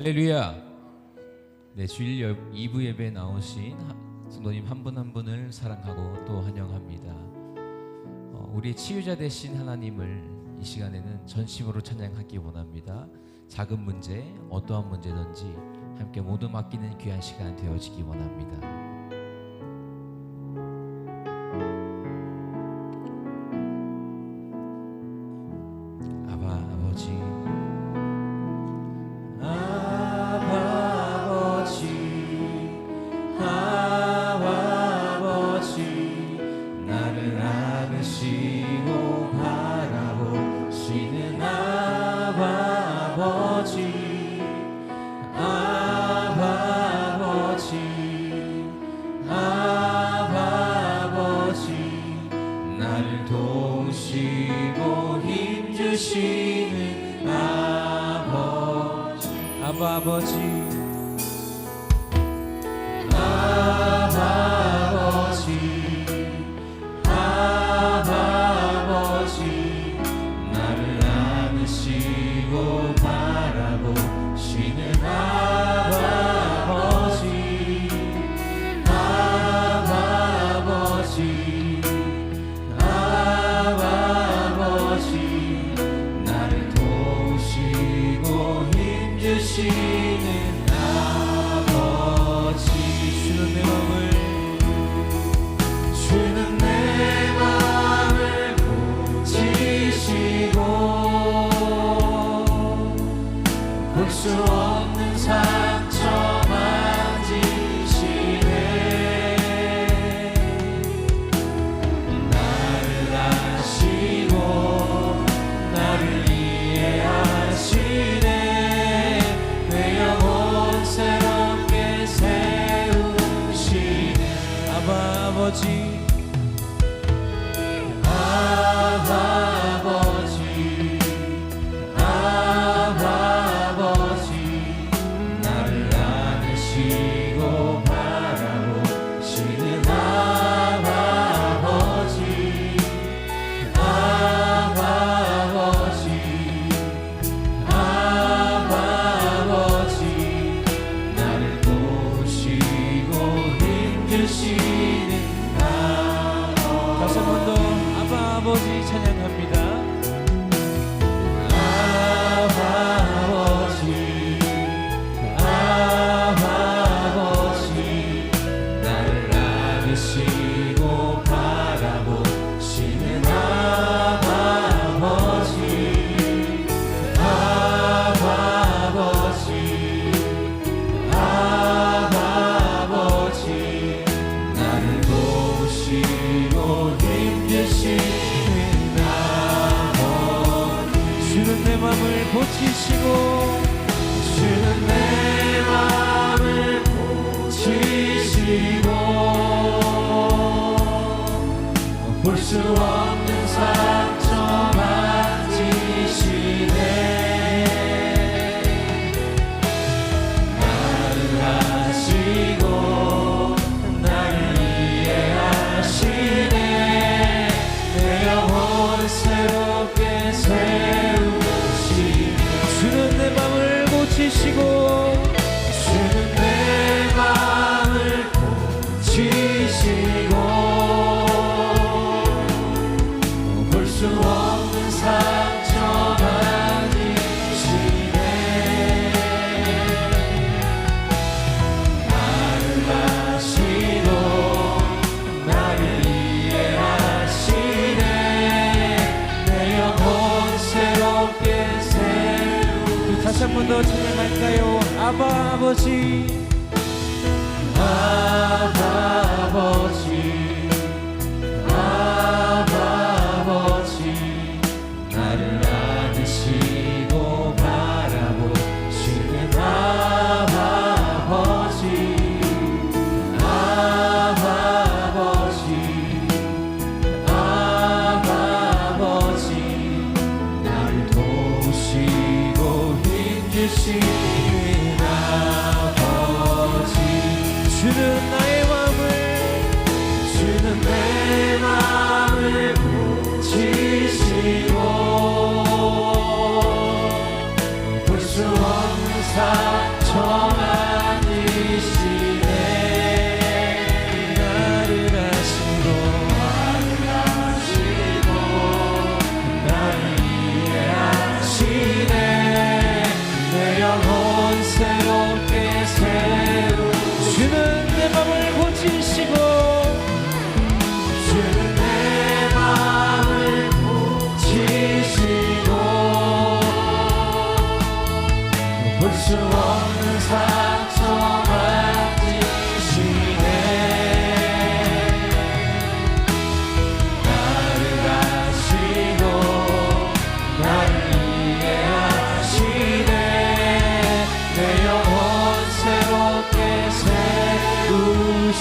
할렐루야. 네, 주일 2부 예배 나오신 성도님 한 분한 한 분을 사랑하고 또 환영합니다. 어, 우리의 치유자 되신 하나님을 이 시간에는 전심으로 찬양하기 원합니다. 작은 문제, 어떠한 문제든지 함께 모두 맡기는 귀한 시간 되어지기 원합니다. Jesus. to all. 더 찬양할까요? 아바 아버지. 아 time.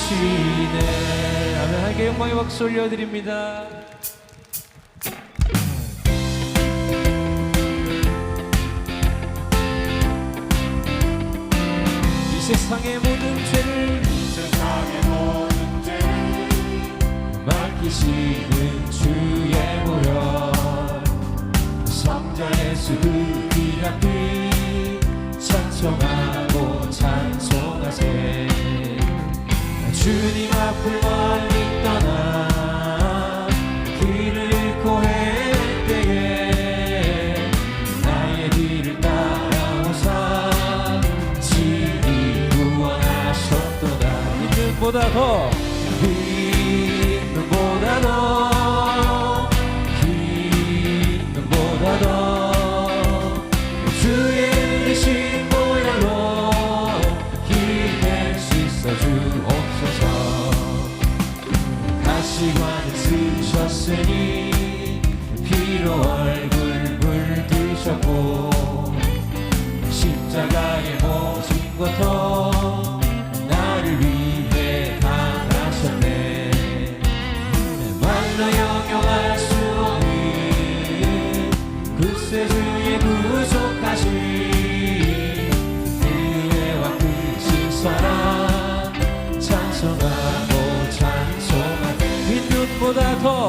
세우시네. 아멘. 하게 영광의 박수 올려드립니다. 이 세상의 모든 죄를 세상의 모든 죄를 맡기시는 주의 보혈. 성자 예수 그피 찬송하 주님 앞을 멀리 떠나 길을 잃고 헤맬 때에 나의 뒤를 따라오사 친히 구원하셨도다. 믿음보다 더 오셨으니 피로 얼굴 붉 드셨고, 십자가에 모신 것터 나를 위해 당하셨네. 만나 영용할 수 없는 그새 주의 구속하신 보다 더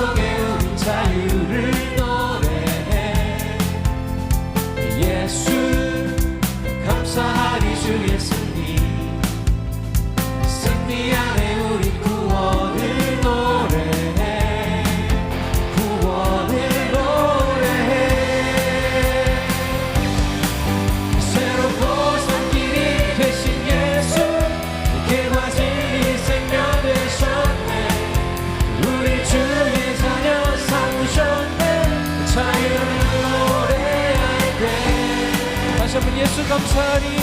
속에 자유를 company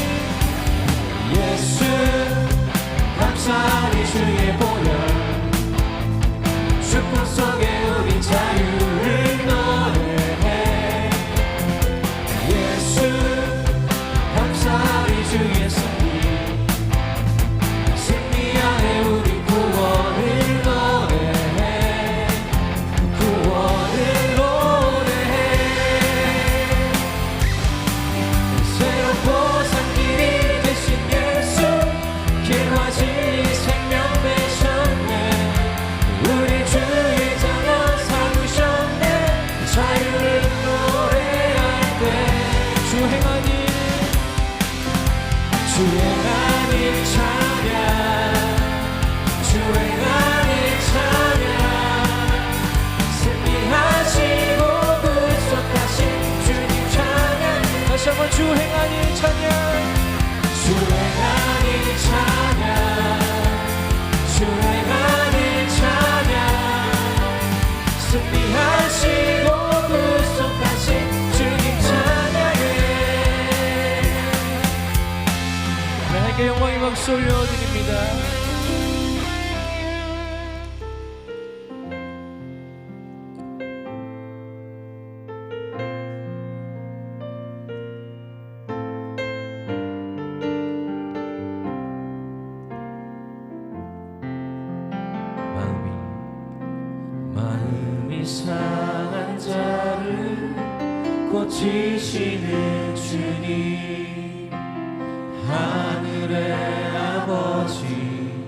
박수 올려드립니다. 고치시는 주님 하늘의 아버지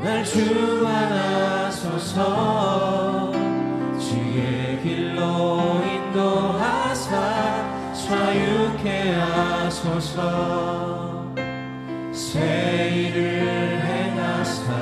날 주관하소서. 주의 길로 인도하사 자유케 하소서. 새 일을 행하사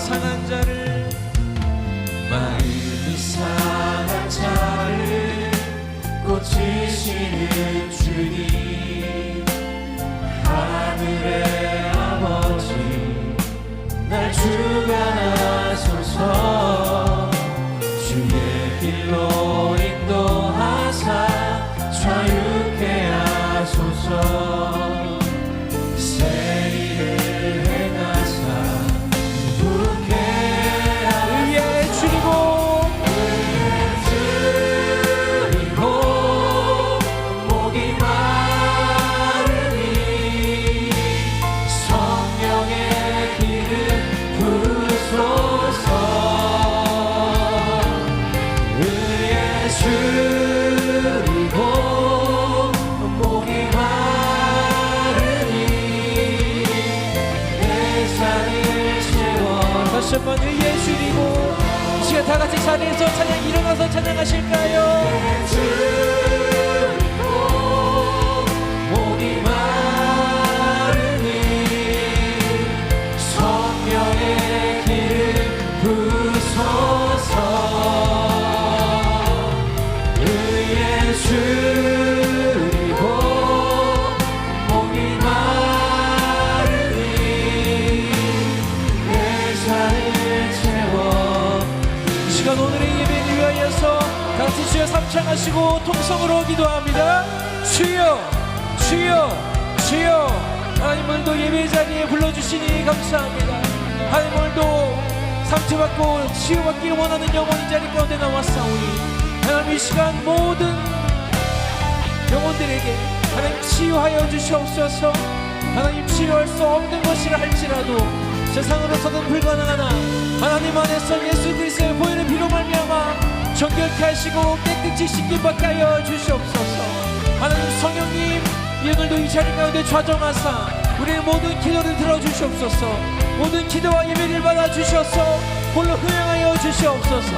상한 자를 마음이 상한 자를 고치시는 주님. 하늘의 아버지 날 주관하소서. 자리에서 찬양 일어나서 찬양하실까요? 시고 통성으로 기도합니다. 주여 주여 주여. 하나님 오늘도 예배 자리에 불러주시니 감사합니다. 하나님 오늘도 상처받고 치유받기를 원하는 영혼이 자리 가운데 나왔사오니 하나님 이 시간 모든 영혼들에게 하나님 치유하여 주시옵소서. 하나님 치유할 수 없는 것이라 할지라도 세상으로서는 불가능하나 하나님 안에서 예수 그리스도의 보혈의 피로 말미암아 정결케 하시고 깨끗이 씻김 받게 하여 주시옵소서. 하나님 성령님 이 오늘도 이 자리 가운데 좌정하사 우리의 모든 기도를 들어주시옵소서. 모든 기도와 예배를 받아 주셔서 홀로 흥행하여 주시옵소서.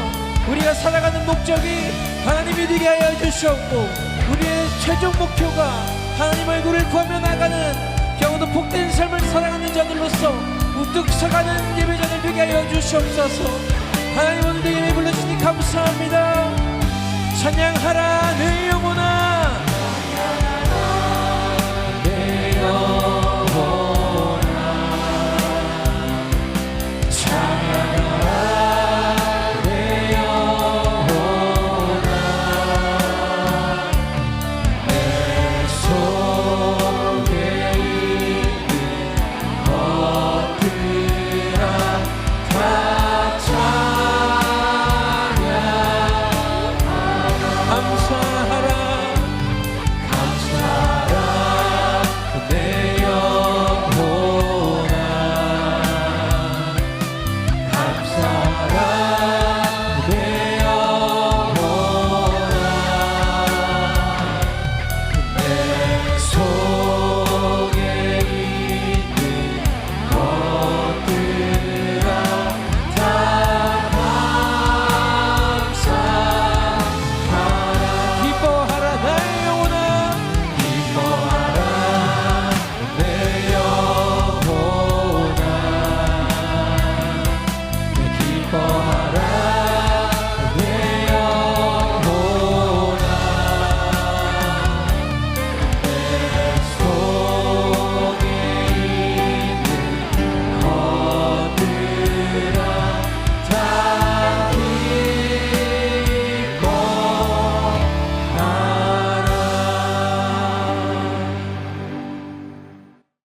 우리가 살아가는 목적이 하나님이 되게 하여 주시옵고 우리의 최종 목표가 하나님 얼굴을 구하며 나가는 경우도 복된 삶을 살아가는 자들로서 우뚝 서가는 예배자들 되게 하여 주시옵소서 하나님 오늘도 예배 불러주시니 감사합니다. 찬양하라 내 영혼아